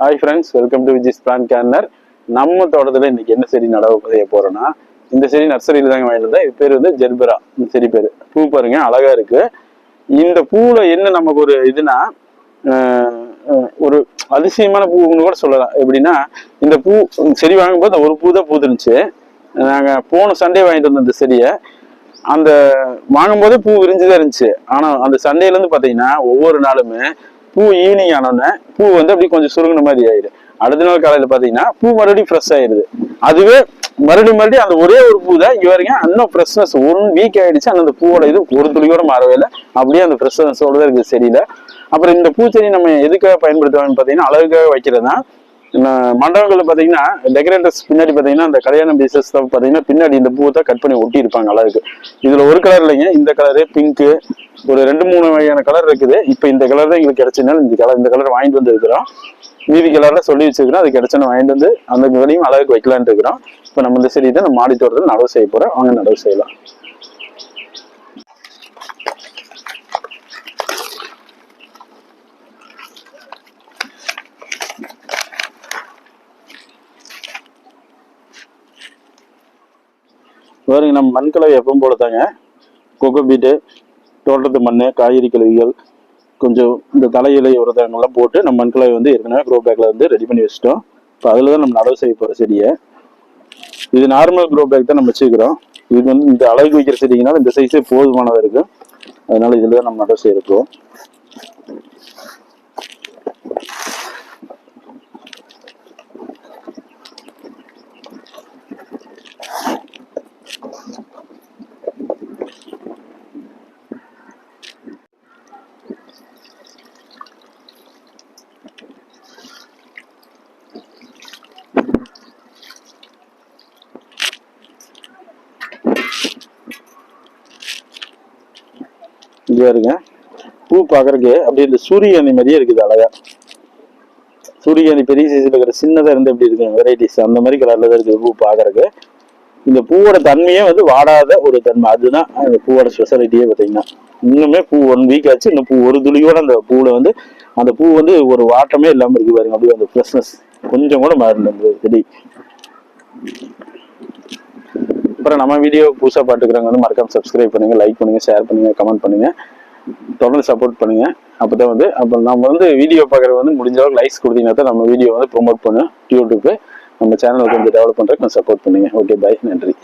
Hi friends welcome to Viji's plant corner நம்ம தோட்டத்தில் இன்னைக்கு என்ன செடி நடவு பதிய போகிறோன்னா இந்த செடி நர்சரியில் தாங்க வாங்கிட்டு இது பேர் வந்து ஜெர்பரா. இந்த செடி பேர். பூ பாருங்க அழகாக இருக்கு. இந்த பூவில் என்ன நமக்கு ஒரு இதுனா ஒரு அதிசயமான பூன்னு கூட சொல்லலாம். எப்படின்னா இந்த பூ செடி வாங்கும்போது ஒரு பூ தான் பூத்துருந்துச்சு. நாங்கள் போன சண்டே வாங்கிட்டு வந்தோம் இந்த செடியை அந்த வாங்கும்போதே பூ விரிஞ்சுதான் இருந்துச்சு. ஆனால் அந்த சண்டேலேருந்து இருந்து ஒவ்வொரு நாளுமே பூ ஈவினிங் ஆனோடனே பூ வந்து அப்படியே கொஞ்சம் சுருங்கின மாதிரி ஆயிடுது அடுத்த நாள் காலையில பாத்தீங்கன்னா பூ மறுபடியும் ஃப்ரெஷ் ஆயிடுது. அதுவே மறுபடியும் மறுபடியும் அந்த ஒரே ஒரு பூ தான் இங்க வரைக்கும் இன்னும் ஃப்ரெஷ்னஸ் ஒன் வீக் ஆயிடுச்சு. அந்த பூவோட இது ஒரு துளியோட மாறவே இல்லை. அப்படியே அந்த ஃப்ரெஷ்னஸோட தான் இருக்குது செடியில. அப்புறம் இந்த பூச்செடி நம்ம எதுக்காக பயன்படுத்துவாங்கன்னு பாத்தீங்கன்னா அழகுக்காக வைக்கிறது தான் மண்டபங்கள்ல பாத்தீங்கன்னா டெக்கரேட்டர்ஸ் பின்னாடி பாத்தீங்கன்னா அந்த கல்யாண பீசஸ் பாத்தீங்கன்னா பின்னாடி இந்த பூவை தான் கட் பண்ணி ஒட்டி இருப்பாங்க அழகுக்கு. இதுல ஒரு கலர் இல்லைங்க. இந்த கலரு பிங்க்கு ஒரு ரெண்டு மூணு வகையான கலர் இருக்குது. இப்போ இந்த கலர் தான் எங்களுக்கு கிடைச்சதுனால இந்த கலர் இந்த கலர் வாங்கிட்டு வந்து இருக்கிறோம். மீதி கலர்ல சொல்லி வச்சிருக்கிறோம். அது கிடைச்சோன்னு வாங்கிட்டு வந்து அந்த விலையும் அழகுக்கு வைக்கலான்ட்டு இருக்கிறோம். இப்போ நம்ம இந்த செடி தான் நம்ம மாடி தோட்டத்தில் நடவு செய்ய போறோம். வாங்க நடவு செய்யலாம். பாருங்க நம்ம மண் கலவை எப்பவும் போல தாங்க கொக்கோ பீட்டு தோட்டத்து மண் காய்கறி கழிவுகள் கொஞ்சம் இந்த தலையிலை உரதங்கள்லாம் போட்டு நம்ம மண் வந்து ஏற்கனவே க்ரோ பேக்கில் வந்து ரெடி பண்ணி வச்சிட்டோம். இப்போ அதில் தான் நம்ம நடவு செய்ய போகிற செடியை. இது நார்மல் க்ரோ பேக் தான் நம்ம வச்சுக்கிறோம் இது வந்து இந்த அழகு வைக்கிற செடிங்கனால இந்த சைஸே போதுமானதாக இருக்குது அதனால் இதில் தான் நம்ம நடவு செய்யிருக்கோம் இங்கே இருங்க பூ பார்க்குறக்கு அப்படியே இந்த சூரியகாந்தி மாதிரியே இருக்குது அழகா. சூரியகாந்தி பெரிய சைஸ்ல இருக்கிற சின்னதா இருந்து எப்படி இருக்கு வெரைட்டிஸ் அந்த மாதிரி கலர்ல தான் இருக்குது பூ பார்க்கறதுக்கு இந்த பூவோட தன்மையே வந்து வாடாத ஒரு தன்மை. அதுதான் அந்த பூவோட ஸ்பெஷாலிட்டியே பார்த்தீங்கன்னா. இன்னுமே பூ ஒன் வீக் ஆச்சு. இன்னும் பூ ஒரு துளியோட அந்த பூவில் வந்து அந்த பூ வந்து ஒரு வாட்டமே இல்லாமல் இருக்கு பாருங்க. அப்படியே அந்த ஃப்ரெஷ்னஸ் கொஞ்சம் கூட மாறினது. செடி அப்புறம் நம்ம வீடியோ புதுசாக பார்த்துக்கிறவங்க வந்து மறக்காம சப்ஸ்கிரைப் பண்ணுங்க லைக் பண்ணுங்கள் ஷேர் பண்ணுங்கள் கமெண்ட் பண்ணுங்க. தொடர்ந்து சப்போர்ட் பண்ணுங்க. அப்பதான் வந்து அப்போ நம்ம வந்து வீடியோ பார்க்குறது வந்து முடிஞ்ச அளவுக்கு லைக்ஸ் கொடுத்தீங்கன்னா தான் நம்ம வீடியோ வந்து ப்ரொமோட் பண்ணும். யூடியூப்பு நம்ம சேனலை கொஞ்சம் டெவலப் பண்ணுறதுக்கு கொஞ்சம் சப்போர்ட் பண்ணுங்க. ஓகே பை நன்றி.